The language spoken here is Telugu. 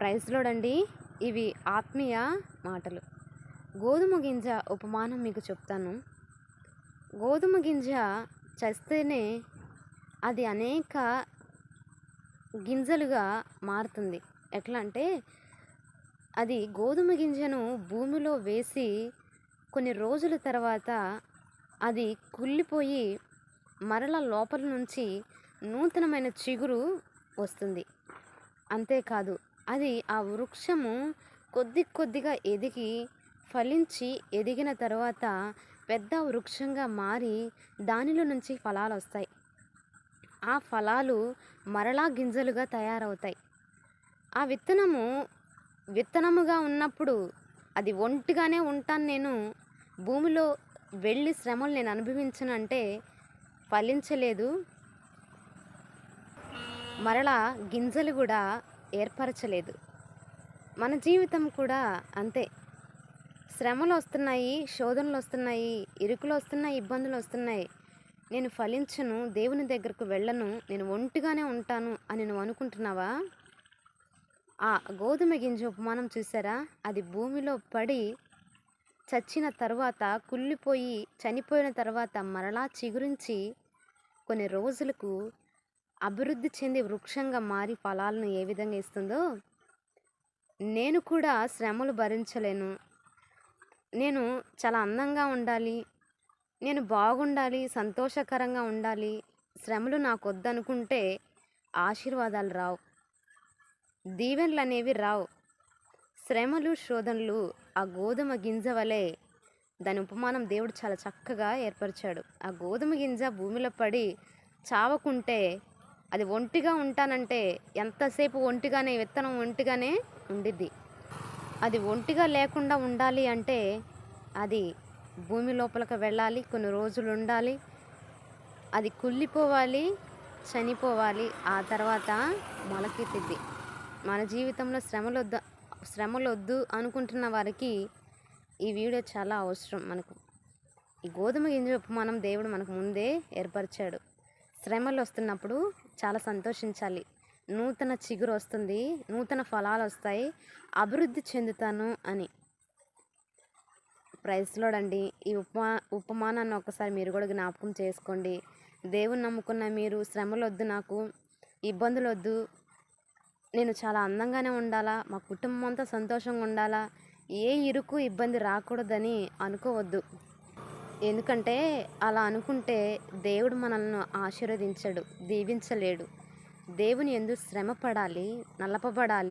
ప్రైజ్లోడండి ఇవి ఆత్మీయ మాటలు. గోధుమ గింజ ఉపమానం మీకు చెప్తాను. గోధుమ గింజ చేస్తేనే అది అనేక గింజలుగా మారుతుంది. ఎట్లా అంటే అది గోధుమ గింజను భూమిలో వేసి కొన్ని రోజుల తర్వాత అది కుళ్ళిపోయి మరల లోపల నుంచి నూతనమైన చిగురు వస్తుంది. అంతేకాదు అది ఆ వృక్షము కొద్ది కొద్దిగా ఎదిగి ఫలించి ఎదిగిన తర్వాత పెద్ద వృక్షంగా మారి దానిలో నుంచి ఫలాలు వస్తాయి. ఆ ఫలాలు మరలా గింజలుగా తయారవుతాయి. ఆ విత్తనము విత్తనముగా ఉన్నప్పుడు అది ఒంటిగానే ఉంటాను నేను. భూమిలో వెళ్ళి శ్రమలు నేను అనుభవించను అంటే ఫలించలేదు. మరలా గింజలు కూడా ఏర్పరచలేదు. మన జీవితం కూడా అంతే. శ్రమలు వస్తున్నాయి శోధనలు వస్తున్నాయి ఇరుకులు వస్తున్నాయి ఇబ్బందులు వస్తున్నాయి. నేను ఫలించను దేవుని దగ్గరకు వెళ్ళను నేను ఒంటిగానే ఉంటాను అని నువ్వు అనుకుంటున్నావా? ఆ గోధుమ గింజ ఉపమానం చూసారా అది భూమిలో పడి చచ్చిన తర్వాత కుళ్ళిపోయి చనిపోయిన తర్వాత మరలా చిగురించి కొన్ని రోజులకు అభివృద్ధి చెంది వృక్షంగా మారి ఫలాలను ఏ విధంగా ఇస్తుందో నేను కూడా శ్రమలు భరించలేను. నేను చాలా అందంగా ఉండాలి. నేను బాగుండాలి సంతోషకరంగా ఉండాలి. శ్రమలు నాకు వద్దనుకుంటే ఆశీర్వాదాలు రావు. దీవెనలు అనేవి రావు. శ్రమలు శోధనలు ఆ గోధుమ గింజ వలె దాని ఉపమానం దేవుడు చాలా చక్కగా ఏర్పరిచాడు. ఆ గోధుమ గింజ భూమిలో పడి చావకుంటే అది ఒంటిగా ఉంటానంటే ఎంతసేపు ఒంటిగానే విత్తనం ఒంటిగానే ఉండిద్ది. అది ఒంటిగా లేకుండా ఉండాలి అంటే అది భూమి లోపలికి వెళ్ళాలి కొన్ని రోజులు ఉండాలి అది కుళ్ళిపోవాలి చనిపోవాలి ఆ తర్వాత మొలకెత్తిద్ది. మన జీవితంలో శ్రమలు వద్ద శ్రమలు వద్దు అనుకుంటున్న వారికి ఈ వీడియో చాలా అవసరం మనకు. ఈ గోధుమ గింజ ఉపమానం దేవుడు మనకు ముందే ఏర్పరిచాడు. శ్రమలు వస్తున్నప్పుడు చాలా సంతోషించాలి. నూతన చిగురు వస్తుంది నూతన ఫలాలు వస్తాయి అభివృద్ధి చెందుతాను అని. ప్రైస్లోడండి ఈ ఉపమా ఉపమానాన్ని ఒకసారి మీరు కూడా జ్ఞాపకం చేసుకోండి. దేవుని నమ్ముకున్న మీరు శ్రమలు వద్దు నాకు ఇబ్బందులు వద్దు నేను చాలా అందంగానే ఉండాలా మా కుటుంబం అంతా సంతోషంగా ఉండాలా ఏ ఇరుకు ఇబ్బంది రాకూడదని అనుకోవద్దు. ఎందుకంటే అలా అనుకుంటే దేవుడు మనల్ని ఆశీర్వదించడు దీవించలేడు. దేవుని ఎందు శ్రమ పడాలి నలపబడాలి.